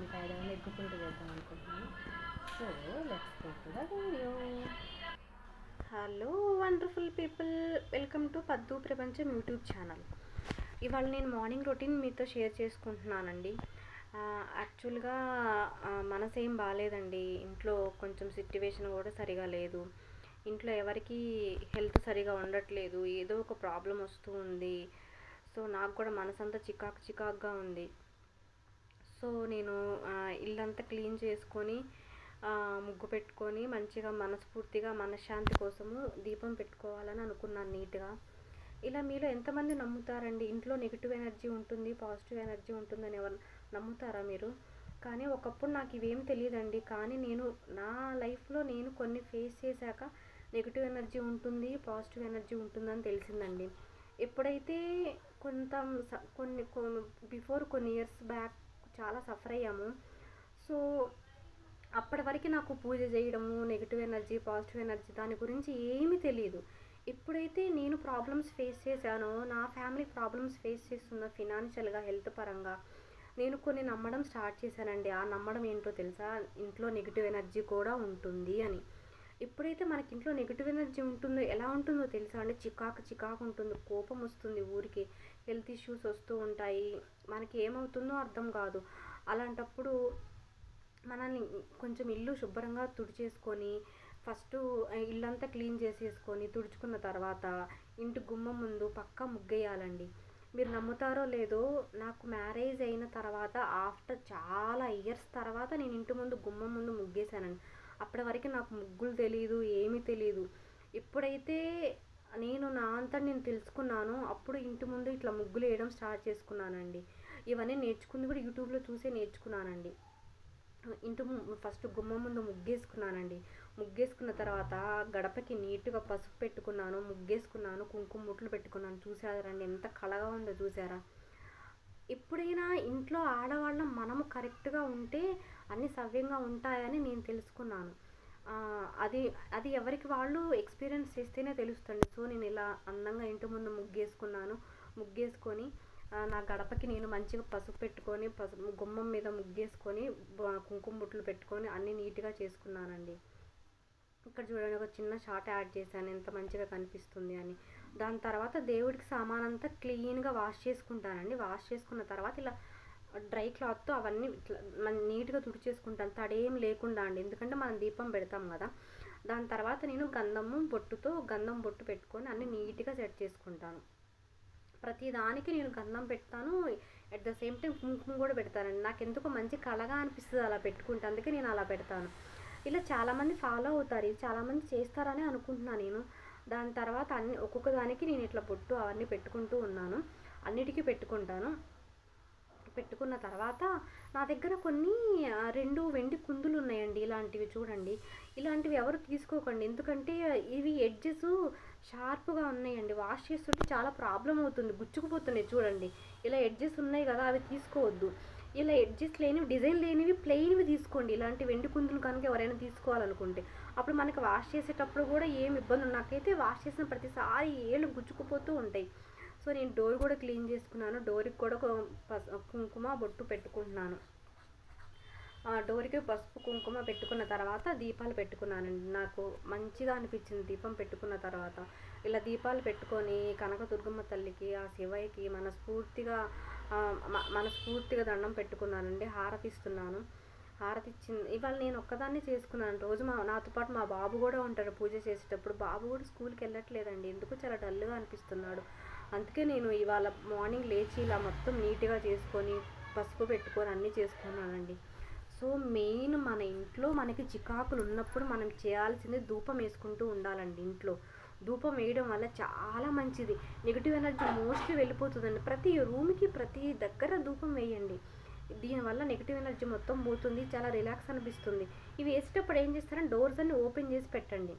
మీకు ఐడియా ఉంది ఎగ్ పురుటు చేద్దాం అనుకుంటున్నాను. So let's go to the video hello wonderful people welcome to Paddu ప్రపంచం యూట్యూబ్ ఛానల్ ఇవాళ నేను మార్నింగ్ రొటీన్ మీతో షేర్ చేసుకుంటున్నానండి. యాక్చువల్గా మనసు ఏం బాగాలేదండి ఇంట్లో కొంచెం సిట్యువేషన్ కూడా సరిగా లేదు. ఇంట్లో ఎవరికి హెల్త్ సరిగా ఉండట్లేదు. ఏదో ఒక ప్రాబ్లం వస్తూ ఉంది. సో నాకు కూడా మనసంతా చికాకు చికాకుగా ఉంది. సో నేను ఇల్లంతా క్లీన్ చేసుకొని ముగ్గు పెట్టుకొని మంచిగా మనస్ఫూర్తిగా మనశ్శాంతి కోసము దీపం పెట్టుకోవాలని అనుకున్నాను నీట్గా. ఇలా మీలో ఎంతమంది నమ్ముతారండి? ఇంట్లో నెగిటివ్ ఎనర్జీ ఉంటుంది పాజిటివ్ ఎనర్జీ ఉంటుందని ఎవరు నమ్ముతారా మీరు? కానీ ఒకప్పుడు నాకు ఇవేం తెలియదండి కానీ నేను నా లైఫ్లో నేను కొన్ని ఫేస్ చేశాక నెగిటివ్ ఎనర్జీ ఉంటుంది పాజిటివ్ ఎనర్జీ ఉంటుందని తెలిసిందండి. ఎప్పుడైతే కొంత స- కొన్ని బిఫోర్ కొన్ని ఇయర్స్ బ్యాక్ చాలా సఫర్ అయ్యాము. సో అప్పటి వరకు నాకు పూజ చేయడము నెగిటివ్ ఎనర్జీ పాజిటివ్ ఎనర్జీ దాని గురించి ఏమీ తెలియదు ఎప్పుడైతే నేను ప్రాబ్లమ్స్ ఫేస్ చేశానో. నా ఫ్యామిలీ ప్రాబ్లమ్స్ ఫేస్ చేస్తున్న ఫినాన్షియల్గా హెల్త్ పరంగా నేను కొన్ని నమ్మడం స్టార్ట్ చేశానండి. ఆ నమ్మడం ఏంటో తెలుసా? ఇంట్లో నెగిటివ్ ఎనర్జీ కూడా ఉంటుంది అని. ఎప్పుడైతే మనకి ఇంట్లో నెగిటివ్ ఎనర్జీ ఉంటుందో ఎలా ఉంటుందో తెలుసా అండి? చికాకు చికాకు ఉంటుంది కోపం వస్తుంది ఊరికి. హెల్త్ ఇష్యూస్ వస్తూ ఉంటాయి. మనకి ఏమవుతుందో అర్థం కాదు. అలాంటప్పుడు మనల్ని కొంచెం ఇల్లు శుభ్రంగా తుడిచేసుకొని ఫస్ట్ ఇల్లంతా క్లీన్ చేసేసుకొని తుడుచుకున్న తర్వాత ఇంటి గుమ్మం ముందు పక్కా ముగ్గేయాలండి. మీరు నమ్ముతారో లేదో నాకు మ్యారేజ్ అయిన తర్వాత ఆఫ్టర్ చాలా ఇయర్స్ తర్వాత నేను ఇంటి ముందు గుమ్మం ముందు ముగ్గేశానండి. అప్పటి వరకు నాకు ముగ్గులు తెలియదు ఏమీ తెలియదు ఎప్పుడైతే నేను నా అంతా నేను తెలుసుకున్నానో అప్పుడు ఇంటి ముందు ఇట్లా ముగ్గులు వేయడం స్టార్ట్ చేసుకున్నానండి. ఇవన్నీ నేర్చుకుంది కూడా యూట్యూబ్లో చూసే నేర్చుకున్నానండి. ఇంటి ము- ఫస్ట్ గుమ్మం ముందు ముగ్గేసుకున్నానండి. ముగ్గేసుకున్న తర్వాత గడపకి నీట్గా పసుపు పెట్టుకున్నాను ముగ్గేసుకున్నాను కుంకుమ ముట్లు పెట్టుకున్నాను. చూసారండి ఎంత కళగా ఉందో చూసారా? ఎప్పుడైనా ఇంట్లో ఆడవాళ్ళం మనము కరెక్ట్గా ఉంటే అన్ని సవ్యంగా ఉంటాయని నేను తెలుసుకున్నాను. అది అది ఎవరికి వాళ్ళు ఎక్స్పీరియన్స్ చేస్తేనే తెలుస్తుంది. సో నేను ఇలా అందంగా ఇంటి ముందు ముగ్గేసుకున్నాను. ముగ్గేసుకొని నా గడపకి నేను మంచిగా పసుపు పెట్టుకొని పసుపు గుమ్మం మీద ముగ్గేసుకొని కుంకుమ బుట్లు పెట్టుకొని అన్నీ నీట్గా చేసుకున్నానండి. ఇక్కడ చూడండి ఒక చిన్న షార్ట్ యాడ్ చేశాను. ఎంత మంచిగా కనిపిస్తుంది అని. దాని తర్వాత దేవుడికి సామాన్ అంతా క్లీన్గా వాష్ చేసుకుంటానండి. వాష్ చేసుకున్న తర్వాత ఇలా డ్రై క్లాత్తో అవన్నీ ఇట్లా మన నీట్గా తుడిచేసుకుంటాను తడేం లేకుండా అండి. ఎందుకంటే మనం దీపం పెడతాం కదా. దాని తర్వాత నేను గంధము బొట్టుతో గంధం బొట్టు పెట్టుకొని అన్ని నీట్గా సెట్ చేసుకుంటాను. ప్రతి దానికి నేను గంధం పెడతాను. అట్ ద సేమ్ టైం కుంకుమ కూడా పెడతానండి. నాకు ఎందుకో మంచి కళగా అనిపిస్తుంది అలా పెట్టుకుంటే. అందుకే నేను అలా పెడతాను. ఇలా చాలామంది ఫాలో అవుతారు. ఇది చాలామంది చేస్తారని అనుకుంటున్నాను నేను. దాని తర్వాత అన్ని ఒక్కొక్క దానికి నేను ఇట్లా బొట్టు అవన్నీ పెట్టుకుంటూ ఉన్నాను. అన్నిటికీ పెట్టుకుంటాను. పెట్టుకున్న తర్వాత నా దగ్గర కొన్ని రెండు వెండి కుందులు ఉన్నాయండి ఇలాంటివి చూడండి. ఇలాంటివి ఎవరు తీసుకోకండి. ఎందుకంటే ఇవి ఎడ్జెస్ షార్ప్గా ఉన్నాయండి. వాష్ చేస్తుంటే చాలా ప్రాబ్లం అవుతుంది. గుచ్చుకుపోతున్నాయి చూడండి. ఇలా ఎడ్జెస్ ఉన్నాయి కదా అవి తీసుకోవద్దు. ఇలా ఎడ్జెస్ లేనివి డిజైన్ లేనివి ప్లెయిన్వి తీసుకోండి ఇలాంటి వెండి కుందులు కనుక ఎవరైనా తీసుకోవాలనుకుంటే అప్పుడు మనకి వాష్ చేసేటప్పుడు కూడా ఏం ఇబ్బంది నాకైతే వాష్ చేసిన ప్రతిసారి ఏళ్ళు గుచ్చుకుపోతూ ఉంటాయి. సో నేను డోర్ కూడా క్లీన్ చేసుకున్నాను. డోర్కి కూడా ఒక పసు- కుంకుమ బొట్టు పెట్టుకుంటున్నాను. ఆ డోర్కి పసుపు కుంకుమ పెట్టుకున్న తర్వాత దీపాలు పెట్టుకున్నానండి నాకు మంచిగా అనిపించింది దీపం పెట్టుకున్న తర్వాత. ఇలా దీపాలు పెట్టుకొని కనకదుర్గమ్మ తల్లికి ఆ శివయ్యకి మనస్ఫూర్తిగా మనస్ఫూర్తిగా దండం పెట్టుకున్నానండి. హారతిస్తున్నాను. హారతి ఇచ్చింది ఇవాళ నేను ఒక్కదాన్ని చేసుకున్నాను. రోజు మా నాతో పాటు మా బాబు కూడా ఉంటాడు పూజ చేసేటప్పుడు. బాబు కూడా స్కూల్కి వెళ్ళట్లేదండి. ఎందుకు చాలా డల్గా అనిపిస్తున్నాడు. అందుకే నేను ఇవాళ మార్నింగ్ లేచి ఇలా మొత్తం నీట్గా చేసుకొని పసుపు పెట్టుకొని అన్నీ చేసుకున్నానండి. సో మెయిన్ మన ఇంట్లో మనకి చికాకులు ఉన్నప్పుడు మనం చేయాల్సింది ధూపం వేసుకుంటూ ఉండాలండి ఇంట్లో. ధూపం వేయడం వల్ల చాలా మంచిది. నెగిటివ్ ఎనర్జీ మోస్ట్లీ వెళ్ళిపోతుందండి. ప్రతి రూమ్కి ప్రతి దగ్గర ధూపం వేయండి. దీనివల్ల నెగిటివ్ ఎనర్జీ మొత్తం పోతుంది చాలా రిలాక్స్ అనిపిస్తుంది. ఇవి వేసేటప్పుడు ఏం చేస్తారంటే డోర్స్ అన్ని ఓపెన్ చేసి పెట్టండి.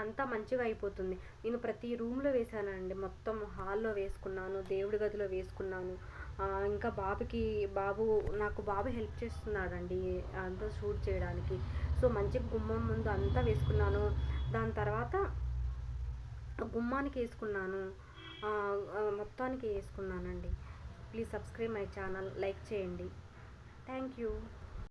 అంతా మంచిగా అయిపోతుంది. నేను ప్రతి రూమ్లో వేసానండి. మొత్తం హాల్లో వేసుకున్నాను దేవుడి గదిలో వేసుకున్నాను. ఇంకా బాబుకి బాబు నాకు బాబు హెల్ప్ చేస్తున్నాడండి అంతా షూట్ చేయడానికి. సో మంచి గుమ్మం ముందు అంతా వేసుకున్నాను. దాని తర్వాత గుమ్మానికి వేసుకున్నాను. మొత్తానికి వేసుకున్నానండి. Please subscribe my channel like చేయండి. Thank you.